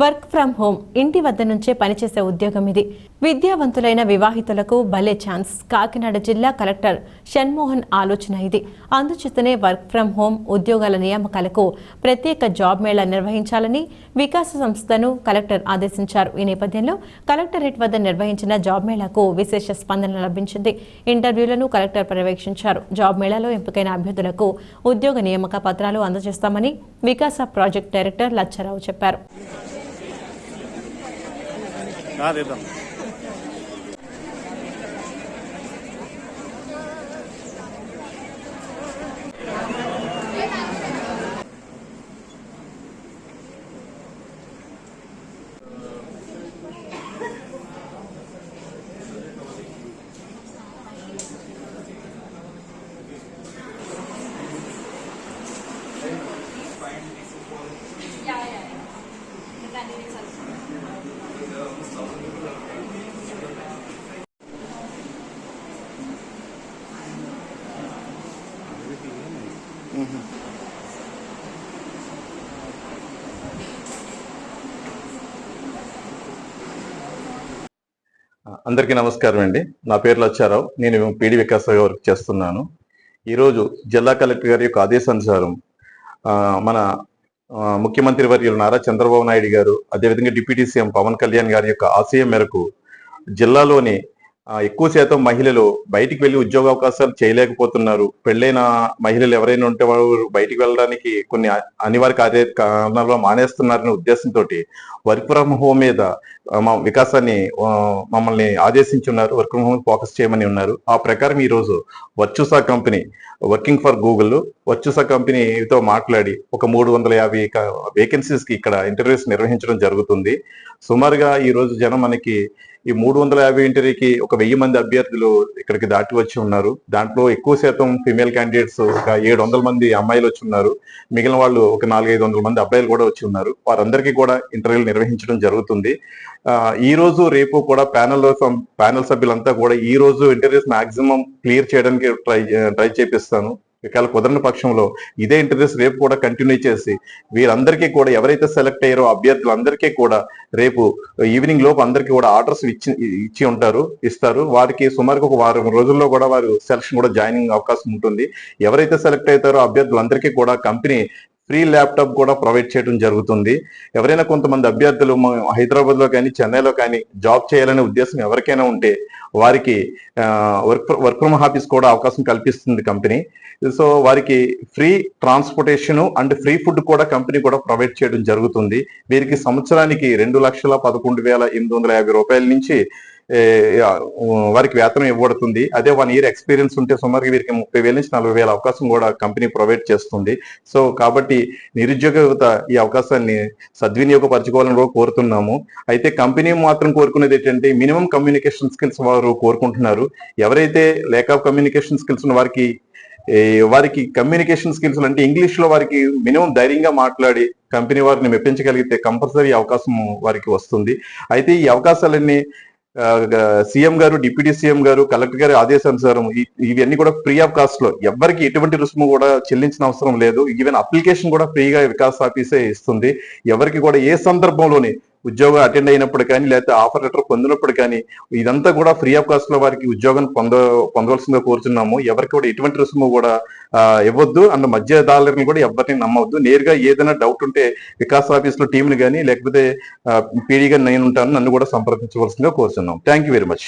Work from home ఇంటి వద్ద నుంచే పనిచేసే ఉద్యోగం ఇది. విద్యావంతులైన వివాహితులకు భలే ఛాన్స్. కాకినాడ జిల్లా కలెక్టర్ షణ్మోహన్ ఆలోచన ఇది. అందుచేతనే వర్క్ ఫ్రం హోమ్ ఉద్యోగాల నియామకాలకు ప్రత్యేక జాబ్ మేళా నిర్వహించాలని వికాస సంస్థను కలెక్టర్ ఆదేశించారు. ఈ నేపథ్యంలో కలెక్టరేట్ వద్ద నిర్వహించిన జాబ్ మేళాకు విశేష స్పందన లభించింది. ఇంటర్వ్యూలను కలెక్టర్ పర్యవేక్షించారు. జాబ్ మేళాలో ఎంపికైన అభ్యర్థులకు ఉద్యోగ నియామక పత్రాలు అందజేస్తామని వికాస ప్రాజెక్ట్ డైరెక్టర్ లచ్చారావు చెప్పారు. हाँ देता हूँ Yeah, yeah, yeah. అందరికీ నమస్కారం అండి. నా పేరు లచ్చారావు. నేను పీడి వికాస వర్క్ చేస్తున్నాను. ఈరోజు జిల్లా కలెక్టర్ గారి యొక్క ఆదేశానుసారం మన ముఖ్యమంత్రి వర్యులు నారా చంద్రబాబు నాయుడు గారు అదేవిధంగా డిప్యూటీ సీఎం పవన్ కళ్యాణ్ గారి యొక్క ఆశయం మేరకు జిల్లాలోని ఎక్కువ శాతం మహిళలు బయటికి వెళ్ళి ఉద్యోగ అవకాశాలు చేయలేకపోతున్నారు. పెళ్ళైన మహిళలు ఎవరైనా ఉంటే వారు బయటికి వెళ్ళడానికి కొన్ని అనివార్య కార్య మానేస్తున్నారనే ఉద్దేశంతో వర్క్ ఫ్రమ్ హోమ్ మీద మా వికాసాన్ని మమ్మల్ని ఆదేశించి ఉన్నారు వర్క్ ఫ్రమ్ హోమ్ ఫోకస్ చేయమని ఉన్నారు. ఆ ప్రకారం ఈరోజు Virtusa company working for Google Virtusa కంపెనీతో మాట్లాడి ఒక మూడు వందల యాభై వేకెన్సీస్కి ఇక్కడ ఇంటర్వ్యూస్ నిర్వహించడం జరుగుతుంది. సుమారుగా ఈరోజు జనం మనకి ఈ మూడు వందల యాభై ఇంటర్వ్యూకి ఒక వెయ్యి మంది అభ్యర్థులు ఇక్కడికి దాటి వచ్చి ఉన్నారు. దాంట్లో ఎక్కువ శాతం ఫిమేల్ క్యాండిడేట్స్ ఒక ఏడు వందల మంది అమ్మాయిలు వచ్చి ఉన్నారు. మిగిలిన వాళ్ళు ఒక నాలుగైదు వందల మంది అబ్బాయిలు కూడా వచ్చి ఉన్నారు. వారందరికీ కూడా ఇంటర్వ్యూలు నిర్వహించడం జరుగుతుంది. ఈ రోజు రేపు కూడా ప్యానల్ ప్యానల్ సభ్యులంతా కూడా ఈ రోజు ఇంటర్వ్యూస్ మాక్సిమం క్లియర్ చేయడానికి ట్రై ట్రై చేపిస్తాను. ఒకవేళ కుదరని పక్షంలో ఇదే ఇంటర్వ్యూస్ రేపు కూడా కంటిన్యూ చేసి వీరందరికీ కూడా ఎవరైతే సెలెక్ట్ అయ్యారో అభ్యర్థులందరికీ కూడా రేపు ఈవినింగ్ లోపు అందరికీ కూడా ఆర్డర్స్ ఇచ్చి ఇచ్చి ఉంటారు ఇస్తారు. వారికి సుమారుగా ఒక వారం రోజుల్లో కూడా వారు సెలక్షన్ కూడా జాయినింగ్ అవకాశం ఉంటుంది. ఎవరైతే సెలెక్ట్ అవుతారో అభ్యర్థులందరికీ కూడా కంపెనీ ఫ్రీ ల్యాప్టాప్ కూడా ప్రొవైడ్ చేయడం జరుగుతుంది. ఎవరైనా కొంతమంది అభ్యర్థులు హైదరాబాద్లో కానీ చెన్నైలో కానీ జాబ్ చేయాలనే ఉద్దేశం ఎవరికైనా ఉంటే వారికి వర్క్ వర్క్ ఫ్రమ్ ఆఫీస్ కూడా అవకాశం కల్పిస్తుంది కంపెనీ. సో వారికి free transportation and free food కూడా కంపెనీ కూడా ప్రొవైడ్ చేయడం జరుగుతుంది. వీరికి సంవత్సరానికి రెండు లక్షల పదకొండు వేల ఎనిమిది వందల యాభై రూపాయల నుంచి వారికి వేతనం ఇవ్వబడుతుంది. అదే వన్ ఇయర్ ఎక్స్పీరియన్స్ ఉంటే సుమారుగా వీరికి ముప్పై వేల నుంచి నలభై వేల అవకాశం కూడా కంపెనీ ప్రొవైడ్ చేస్తుంది. సో కాబట్టి నిరుద్యోగ యువత ఈ అవకాశాన్ని సద్వినియోగపరచుకోవాలని కూడా కోరుతున్నాము. అయితే కంపెనీ మాత్రం కోరుకునేది ఏంటంటే మినిమం కమ్యూనికేషన్ స్కిల్స్ వారు కోరుకుంటున్నారు. ఎవరైతే లేక్ ఆఫ్ కమ్యూనికేషన్ స్కిల్స్ ఉన్న వారికి వారికి కమ్యూనికేషన్ స్కిల్స్ అంటే ఇంగ్లీష్లో వారికి మినిమం ధైర్యంగా మాట్లాడి కంపెనీ వారిని మెప్పించగలిగితే కంపల్సరీ అవకాశం వారికి వస్తుంది. అయితే ఈ అవకాశాలన్నీ సీఎం గారు డిప్యూటీ సీఎం గారు కలెక్టర్ గారి ఆదేశానుసారం ఇవన్నీ కూడా ఫ్రీ ఆఫ్ కాస్ట్లో. ఎవరికి ఎటువంటి రుసుము కూడా చెల్లించిన అవసరం లేదు. ఈవెన్ అప్లికేషన్ కూడా ఫ్రీగా వికాస్ ఆఫీసే ఇస్తుంది. ఎవరికి కూడా ఏ సందర్భంలోని ఉద్యోగం అటెండ్ అయినప్పుడు కానీ లేకపోతే ఆఫర్ లెటర్ పొందినప్పుడు కానీ ఇదంతా కూడా ఫ్రీ ఆఫ్ కాస్ట్లో వారికి ఉద్యోగం పొంద పొందవలసిందిగా కోరుతున్నాము ఎవరికి కూడా ఎటువంటి రుసుము కూడా ఇవ్వద్దు. అండ్ మధ్యదారులను కూడా ఎవరిని నమ్మవద్దు నేరుగా ఏదైనా డౌట్ ఉంటే వికాస్ ఆఫీస్లో టీంని కానీ లేకపోతే పీడీ నేను ఉంటాను. నన్ను కూడా సంప్రదించవలసిందిగా కోరుతున్నాం థ్యాంక్ యూ వెరీ మచ్